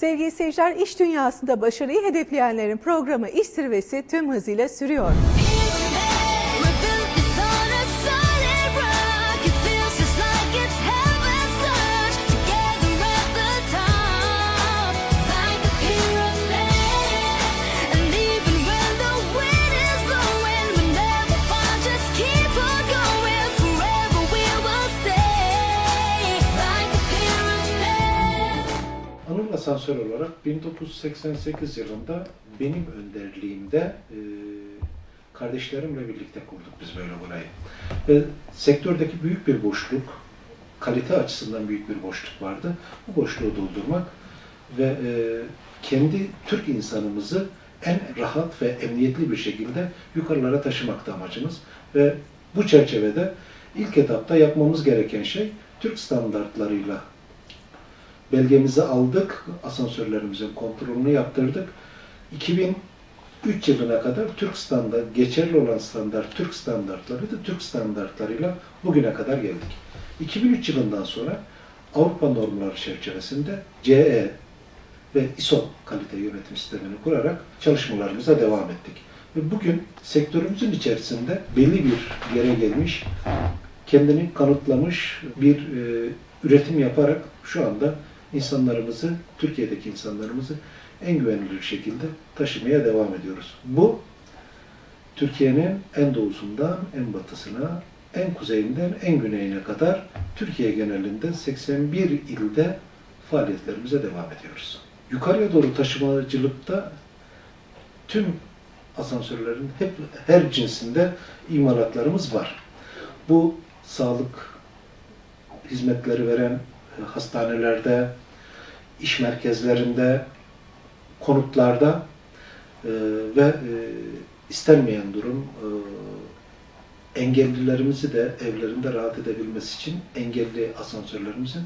Sevgili seyirciler, iş dünyasında başarıyı hedefleyenlerin programı İş Zirvesi tüm hızıyla sürüyor. Asansör olarak 1988 yılında benim önderliğimde e, kardeşlerimle birlikte kurduk biz böyle burayı. Ve sektördeki büyük bir boşluk, kalite açısından büyük bir boşluk vardı. Bu boşluğu doldurmak ve e, kendi Türk insanımızı en rahat ve emniyetli bir şekilde yukarılara taşımakta amacımız. Ve bu çerçevede ilk etapta yapmamız gereken şey Türk standartlarıyla belgemizi aldık, asansörlerimizin kontrolünü yaptırdık. 2003 yılına kadar Türk standart, geçerli olan standart Türk standartlarıydı. Türk standartlarıyla bugüne kadar geldik. 2003 yılından sonra Avrupa normları çerçevesinde CE ve ISO kalite yönetim sistemini kurarak çalışmalarımıza devam ettik. Ve bugün sektörümüzün içerisinde belli bir yere gelmiş, kendini kanıtlamış bir e, üretim yaparak şu anda insanlarımızı, Türkiye'deki insanlarımızı en güvenilir şekilde taşımaya devam ediyoruz. Bu Türkiye'nin en doğusundan en batısına, en kuzeyinden en güneyine kadar Türkiye genelinde 81 ilde faaliyetlerimize devam ediyoruz. Yukarıya doğru taşımacılıkta tüm asansörlerin hep her cinsinde imalatlarımız var. Bu sağlık hizmetleri veren hastanelerde, iş merkezlerinde, konutlarda e, ve e, istenmeyen durum e, engellilerimizi de evlerinde rahat edebilmesi için engelli asansörlerimizin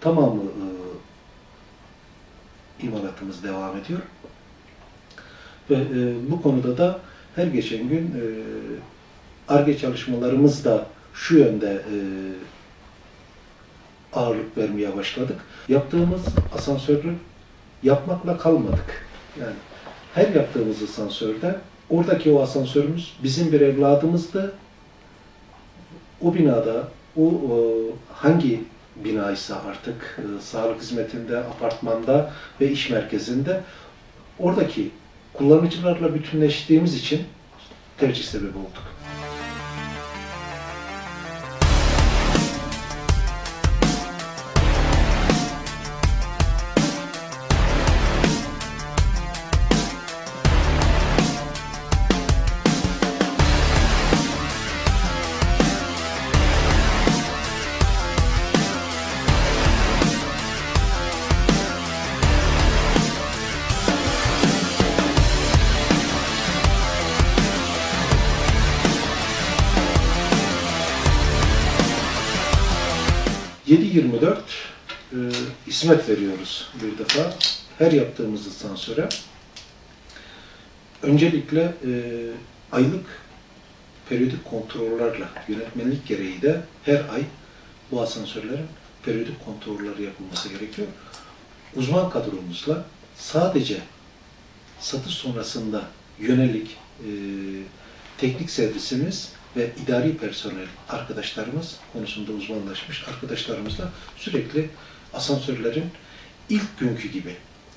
tamamı imalatımız devam ediyor. Ve bu konuda da her geçen gün ARGE çalışmalarımız da şu yönde e, ağırlık vermeye başladık. Yaptığımız asansörü yapmakla kalmadık. Yani her yaptığımız asansörde oradaki o asansörümüz bizim bir evladımızdı. O binada o, o hangi binaysa artık e, sağlık hizmetinde, apartmanda ve iş merkezinde oradaki kullanıcılarla bütünleştiğimiz için tercih sebebi olduk. ...7-24 e, hizmet veriyoruz bir defa. Her yaptığımız asansöre öncelikle e, aylık periyodik kontrollerle yönetmenlik gereği de her ay bu asansörlerin periyodik kontrolleri yapılması gerekiyor. Uzman kadromuzla sadece satış sonrasında yönelik e, teknik servisimiz ve idari personel arkadaşlarımız konusunda uzmanlaşmış arkadaşlarımızla sürekli asansörlerin ilk günkü gibi,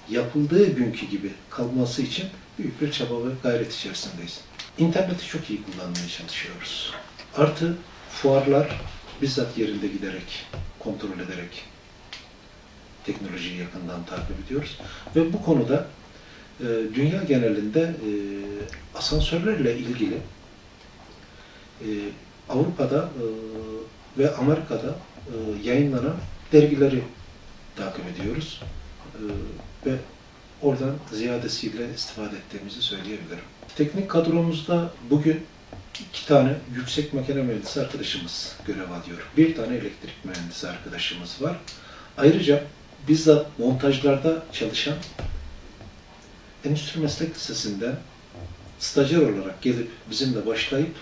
yapıldığı günkü gibi kalması için büyük bir çaba ve gayret içerisindeyiz. İnterneti çok iyi kullanmaya çalışıyoruz. Artı fuarlar bizzat yerinde giderek, kontrol ederek teknolojiyi yakından takip ediyoruz. Ve bu konuda e, dünya genelinde e, asansörlerle ilgili e, Avrupa'da e, ve Amerika'da e, yayınlanan dergileri takip ediyoruz. E, ve oradan ziyadesiyle istifade ettiğimizi söyleyebilirim. Teknik kadromuzda bugün iki tane yüksek makine mühendisi arkadaşımız görev alıyor. Bir tane elektrik mühendisi arkadaşımız var. Ayrıca bizzat montajlarda çalışan Endüstri Meslek Lisesi'nden stajyer olarak gelip bizimle başlayıp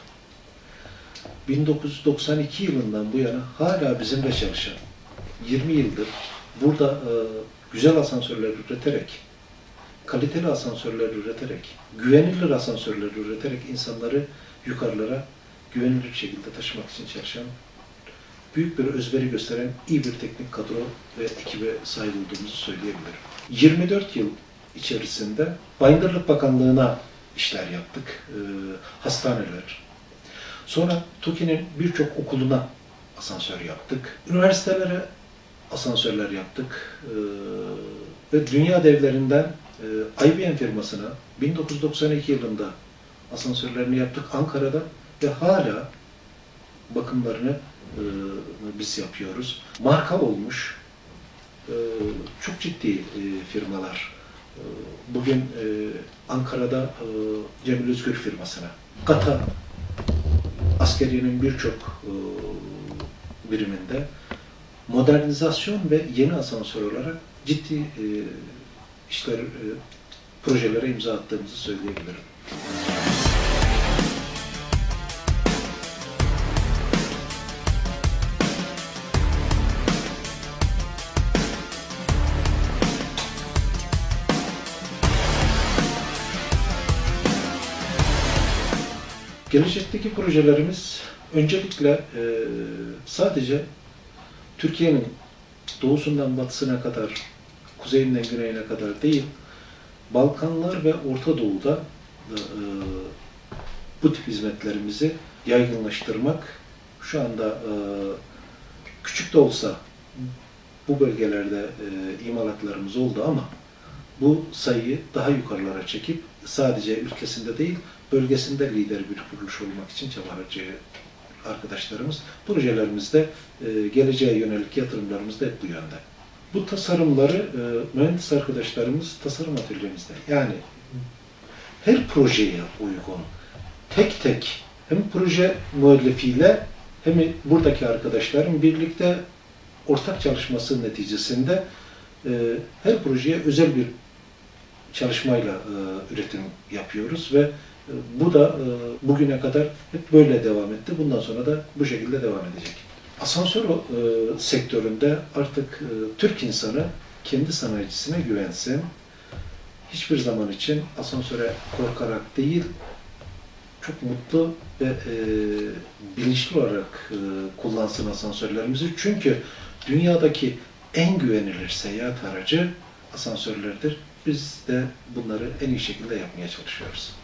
1992 yılından bu yana hala bizimle çalışan 20 yıldır burada e, güzel asansörler üreterek, kaliteli asansörler üreterek, güvenilir asansörler üreterek insanları yukarılara güvenilir şekilde taşımak için çalışan, büyük bir özveri gösteren iyi bir teknik kadro ve ekibe sahip olduğumuzu söyleyebilirim. 24 yıl içerisinde Bayındırlık Bakanlığı'na işler yaptık. Ee, hastaneler. Sonra TOKİ'nin birçok okuluna asansör yaptık. Üniversitelere asansörler yaptık. Ee, ve dünya devlerinden e, IBM firmasına 1992 yılında asansörlerini yaptık Ankara'da ve hala bakımlarını e, biz yapıyoruz. Marka olmuş e, çok ciddi e, firmalar. E, Bugün e, Ankara'da e, Cemil Özgür firmasına, Kata askeriyenin birçok e, biriminde modernizasyon ve yeni asansör olarak ciddi e, işler, e, projelere imza attığımızı söyleyebilirim. Gelecekteki projelerimiz öncelikle e, sadece Türkiye'nin doğusundan batısına kadar, kuzeyinden güneyine kadar değil, Balkanlar ve Orta Doğu'da da, e, bu tip hizmetlerimizi yaygınlaştırmak şu anda e, küçük de olsa bu bölgelerde e, imalatlarımız oldu ama bu sayıyı daha yukarılara çekip sadece ülkesinde değil, bölgesinde lider bir kuruluş olmak için çaba arkadaşlarımız. Projelerimizde e, geleceğe yönelik yatırımlarımız da hep bu yönde. Bu tasarımları e, mühendis arkadaşlarımız tasarım atölyemizde. Yani her projeye uygun, tek tek hem proje müellifiyle hem buradaki arkadaşların birlikte ortak çalışması neticesinde e, her projeye özel bir çalışmayla e, üretim yapıyoruz ve bu da e, bugüne kadar hep böyle devam etti. Bundan sonra da bu şekilde devam edecek. Asansör e, sektöründe artık e, Türk insanı kendi sanayicisine güvensin. Hiçbir zaman için asansöre korkarak değil, çok mutlu ve e, bilinçli olarak e, kullansın asansörlerimizi. Çünkü dünyadaki en güvenilir seyahat aracı asansörlerdir. Biz de bunları en iyi şekilde yapmaya çalışıyoruz.